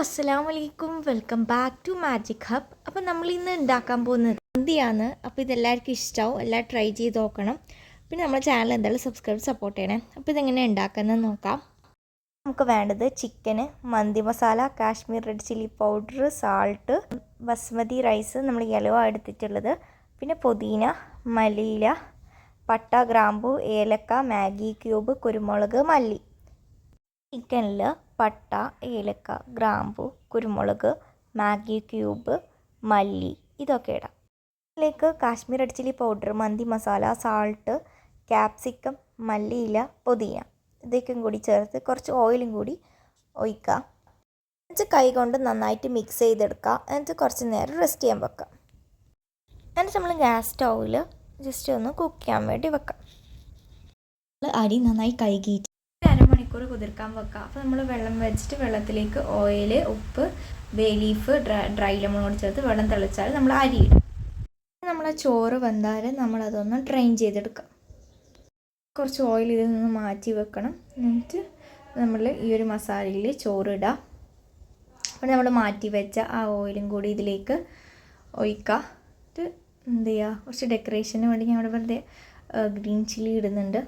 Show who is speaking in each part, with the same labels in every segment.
Speaker 1: അസ്സലാം വലൈക്കും welcome back to magic hub. അപ്പോൾ നമ്മൾ ഇന്ന് ഉണ്ടാക്കാൻ പോകുന്നത് മന്തിയാണ്. അപ്പോൾ ഇതെല്ലാവർക്കും ഇഷ്ടമാവും എല്ലാം ട്രൈ ചെയ്ത് നോക്കണം. പിന്നെ നമ്മുടെ ചാനൽ എന്തായാലും സബ്സ്ക്രൈബ് സപ്പോർട്ട് ചെയ്യണേ. അപ്പോൾ ഇതെങ്ങനെ ഉണ്ടാക്കുന്നത് നോക്കാം. നമുക്ക് വേണ്ടത് ചിക്കന് മന്തി masala Kashmir red chilli powder salt basmati rice നമ്മൾ യെലോ എടുത്തിട്ടുള്ളത്. പിന്നെ പുതിന മല്ലിയില പട്ട ഗ്രാമ്പു ഏലക്ക മാഗി ക്യൂബ് കുരുമുളക് മല്ലി. ചിക്കനിൽ പട്ട ഏലക്ക ഗ്രാമ്പു കുരുമുളക് മാഗി ക്യൂബ് മല്ലി ഇതൊക്കെ ഇടാം. ഇതിലേക്ക് കാശ്മീർ റെഡ് ചില്ലി പൗഡർ മന്തി മസാല സാൾട്ട് ക്യാപ്സിക്കം മല്ലിയില പുതിന ഇതൊക്കെയും കൂടി ചേർത്ത് കുറച്ച് ഓയിലും കൂടി ഒഴിക്കുക എന്നിട്ട് കൈ കൊണ്ട് നന്നായിട്ട് മിക്സ് ചെയ്തെടുക്കുക എന്നിട്ട് കുറച്ച് നേരം റെസ്റ്റ് ചെയ്യാൻ വെക്കാം. എന്നിട്ട് നമ്മൾ ഗ്യാസ് സ്റ്റൗവിൽ ജസ്റ്റ് ഒന്ന് കുക്ക് ചെയ്യാൻ വേണ്ടി വെക്കാം. അരി നന്നായി കഴുകിയിട്ട് അരമണിക്കൂർ കുതിർക്കാൻ വെക്കുക അപ്പോൾ നമ്മൾ വെള്ളം വെച്ചിട്ട് വെള്ളത്തിലേക്ക് ഓയിൽ ഉപ്പ് bay leaf dry dry lemon കൂടി ചേർത്ത് വെള്ളം തിളച്ചാൽ നമ്മൾ അരി ഇടും. നമ്മളെ ചോറ് വെന്താൽ നമ്മളതൊന്ന് ഡ്രെയിൻ ചെയ്തെടുക്കാം. കുറച്ച് ഓയിൽ ഇതിൽ നിന്ന് മാറ്റി വെക്കണം. എന്നിട്ട് നമ്മൾ ഈ ഒരു മസാലയിൽ ചോറ് ഇടാം. അപ്പോൾ നമ്മൾ മാറ്റി വെച്ച ആ ഓയിലും കൂടി ഇതിലേക്ക് ഒഴിക്കുക എന്ത് ചെയ്യുക കുറച്ച് ഡെക്കറേഷന് വേണ്ടി ഞാൻ ഇവിടെ വെറുതെ ഗ്രീൻ ചില്ലി ഇടുന്നുണ്ട്.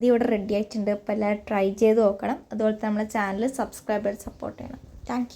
Speaker 1: ഇത് ഇവിടെ റെഡി ആയിട്ടുണ്ട്. അപ്പോൾ എല്ലാവരും ട്രൈ ചെയ്ത് നോക്കണം. അതുപോലെ നമ്മളെ ചാനൽ സബ്സ്ക്രൈബ് ചെയ്ത് സപ്പോർട്ട് ചെയ്യണം താങ്ക്